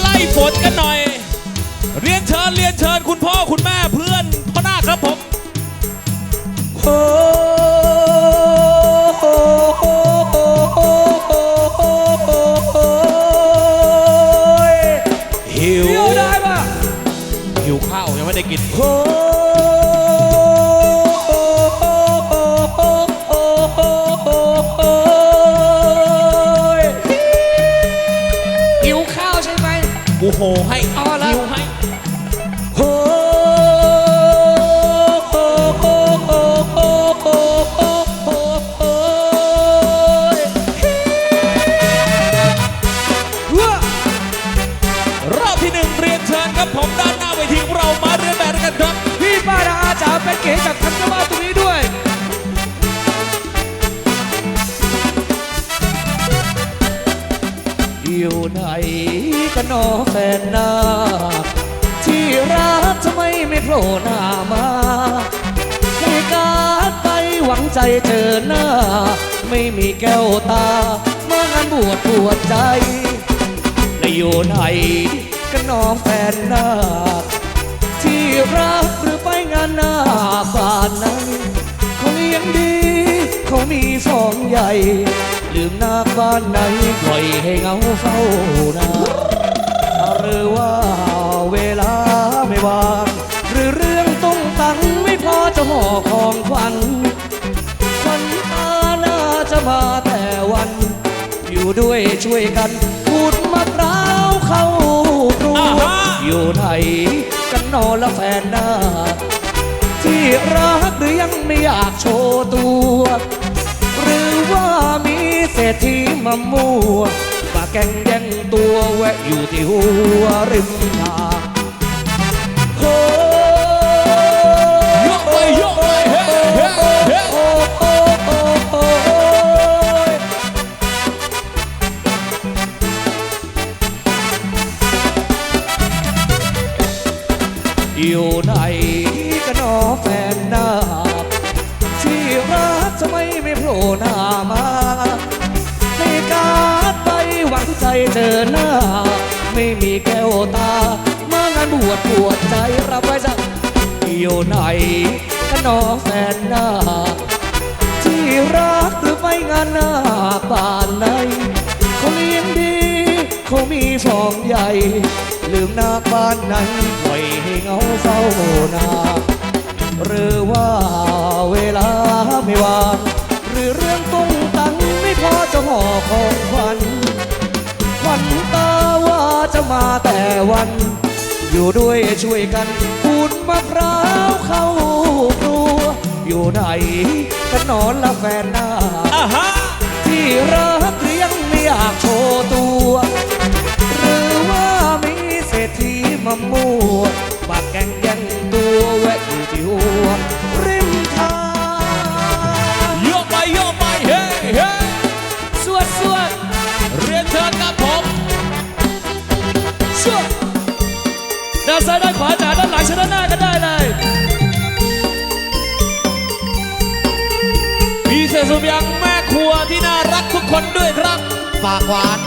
ไล่ฝนกันหน่อย เรียนเชิญเรียนเชิญคุณพ่อคุณแม่เพื่อนพ่อหน้าครับผมโอ้หิวหิวข้าวยังไม่ได้กิน อแฟนนาที่รักทำไมไม่โผล่หน้ามาให้การไปหวังใจเจอหน้า ไม่มีแก้วตามางานบวชปวดใจและอยู่ไหนกันนองแฟนนาที่รักหรือไปงานหน้าบ้านนั้นเขาเลี้ยงดีเขามีฟองใหญ่ลืมนาบ้านไหนปล่อยให้เงาเฝ้านา หรือว่าเวลาไม่ว่างหรือเรื่องต้องตังไม่พอจะห่อของขวัญขวัญตาน่าจะมาแต่วัน อยู่ด้วยช่วยกันพูดมะพร้าวเข้าครัวอ่าฮะอยู่ไหนกันนอนและแฟนหน้า ที่รักหรือยังไม่อยากโชว์ตัว หรือว่ามีเศรษฐีมามั่วมา แก่งแย่งตัวแวะอยู่ที่หัวริมทาง ปวดใจรับไว้สักอยู่ไหนกันนอแฟนหน้า ที่รักหรือไปงานหน้าบ้านไหนเขาเลี้ยงดีเขามีฟองใหญ่ ลืมหน้าบ้านไหนปล่อยให้เงาเฝ้านาหรือว่าเวลาไม่ว่างหรือเรื่องตุ้งตังไม่พอจะห่อของขวัญขวัญตาว่าจะมาแต่วัน อยู่ด้วยช่วยกันพูดมะพร้าวเข้าครัว อยู่ไหนกันนอนละแฟนหน้าอ่าฮะที่รักหรือยังไม่อยากโชว์ตัว หรือว่ามีเศรษฐีมามั่วมาแกล้งแย่ง ฝากหวาน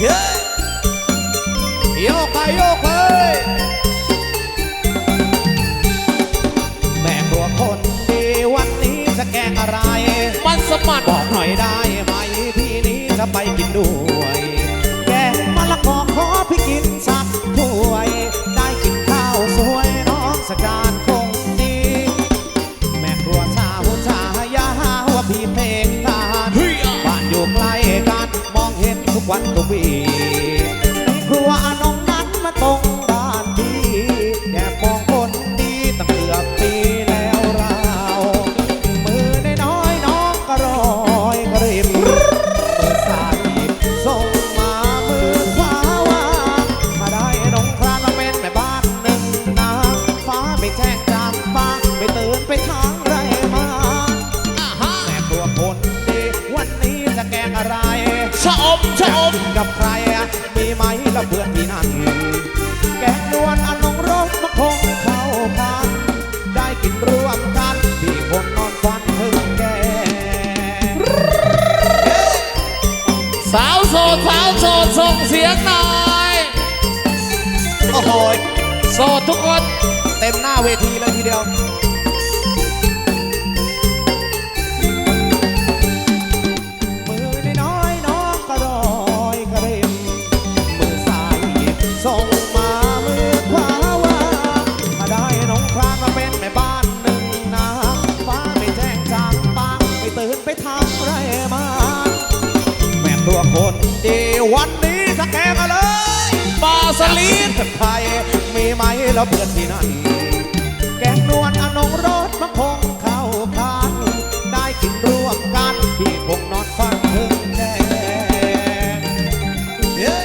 เฮ้ยโยกไปโยกไป ทุ ชะอมชะอมกินกับใครอะมีไหมละเพื่อนพี่นั่น แกงนวลอันนงรสมาคงเข้าพันได้กินร่วมกันพี่คนนอนฟันถึงแกสาวโสดสาวโสดส่งเสียงหน่อยโอ้โหโสดทุกคนเต็มหน้าเวทีเลยทีเดียว สลีนไทยมีไหมแล้วเพื่อนที่นั่น แกงนวลอนงรสมันคงเข้ากันได้กินร่วมกันพี่คงนอนฟังถึงแดงเย้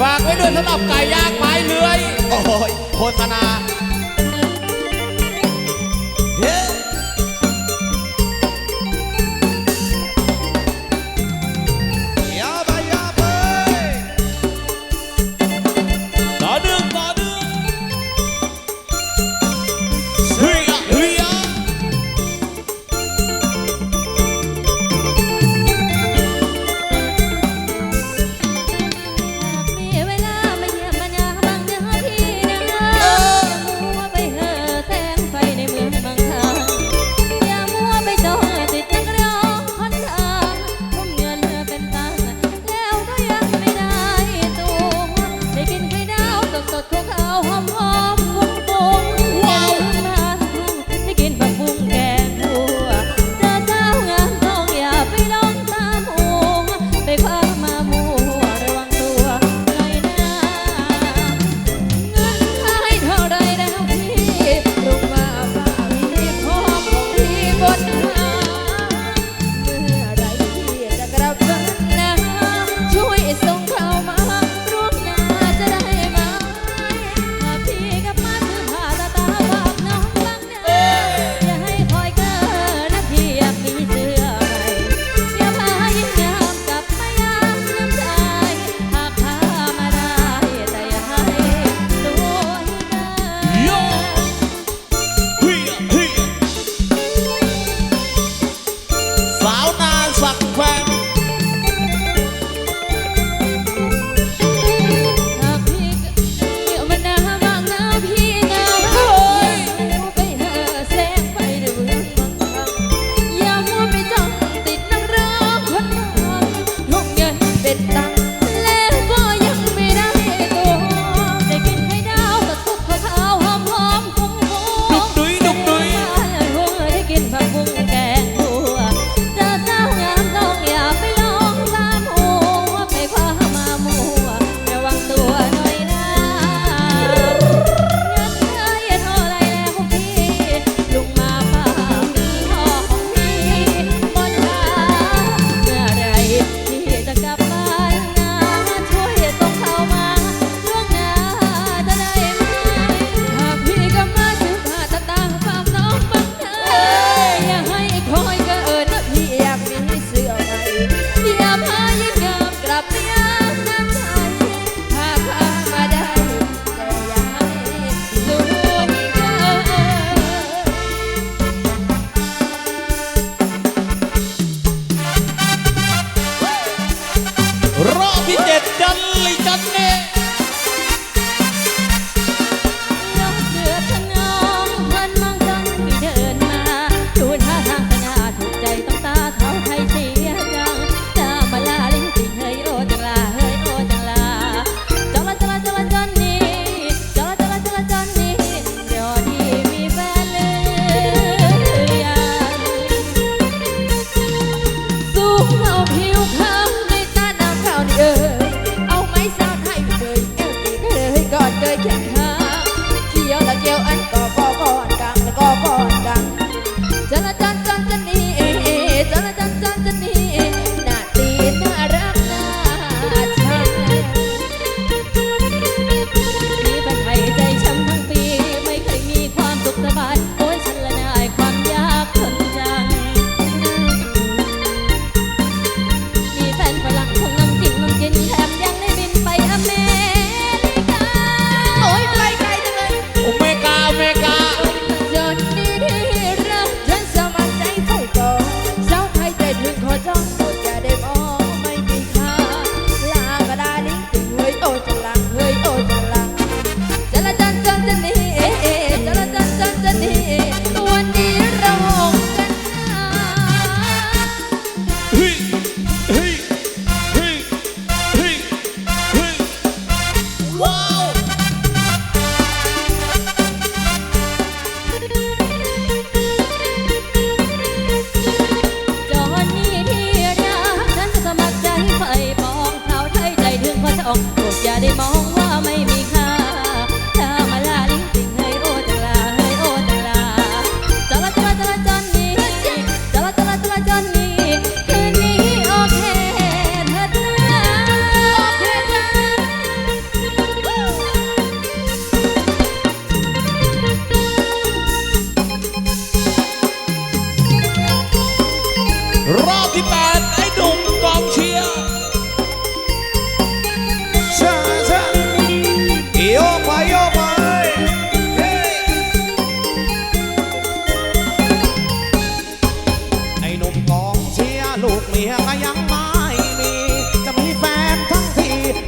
ฝากไว้ด้วยสำหรับไก่ย่างไม้เลื้อย โอ้ยโฆษณา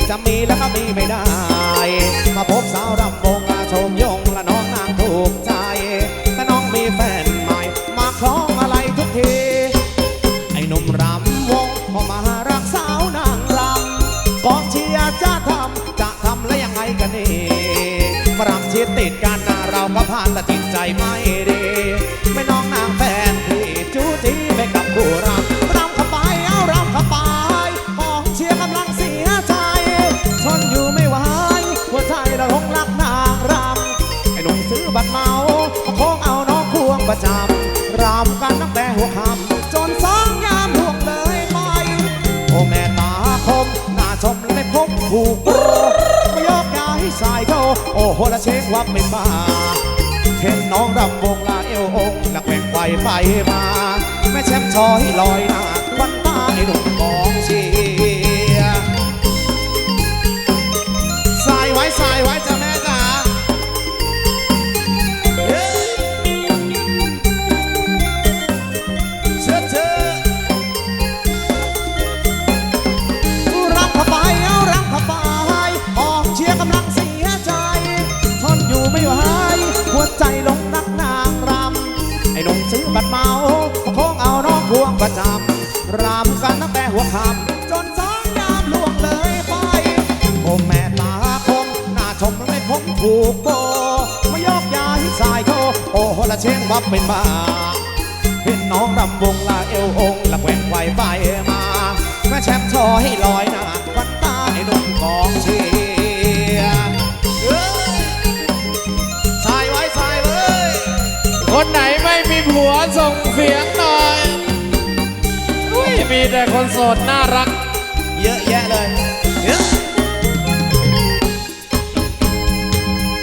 จะมีแล้วก็มีไม่ได้ มาพบสาวรำวงมาชมยงและน้องนางถูกใจ แต่น้องมีแฟนใหม่ มาคล้องอะไรทุกที ไอ้หนุ่มรำวงพอมารักสาวนางรำกองเชียร์จะทำจะทำแล้วยังไงกันนี่ฝรั่ชิดติดกันเราก็ผ่านแต่จิตใจไม่ดี ไม่น้องนางแฟนที่จูจีไม่กับผู้รำรำกันตั้งแต่หัวค่ำจนสองยามล่วงเลยไปโอ้แม่ตาคมหน้าชมและไม่พบผูกโบไม่ยกย้ายสายโทโอ้โหละเช็คว่าเป็นบ้าเห็นน้องรำวงลาเอวองค์และแกว่งไปไปมา แม่แชมป์ชอยลอยหน้าควันตาไอ้หนุ่มกองเชียร์สายไว้สายไว้ เมาโค้งเอาน้องพวงประจำรำกันตั้งแต่หัวค่ำจนสองยามล่วงเลยไปโอแม่ตาคมหน้าชมไม่พบถูกโบไม่ยกย้ายสายโทโอ้โหละเชียงวับเป็นบ้าเห็นน้องรำวงลาเอวองละแกว่งไกวไปมาแม่แชมป์ชอให้ลอยหน้าควันตาไอ้นุ่มกองเชียร์ คนไหนไม่มีผัวส่งเสียงหน่อยอุ้ยมีแต่คนโสดน่ารัก เยอะแยะเลย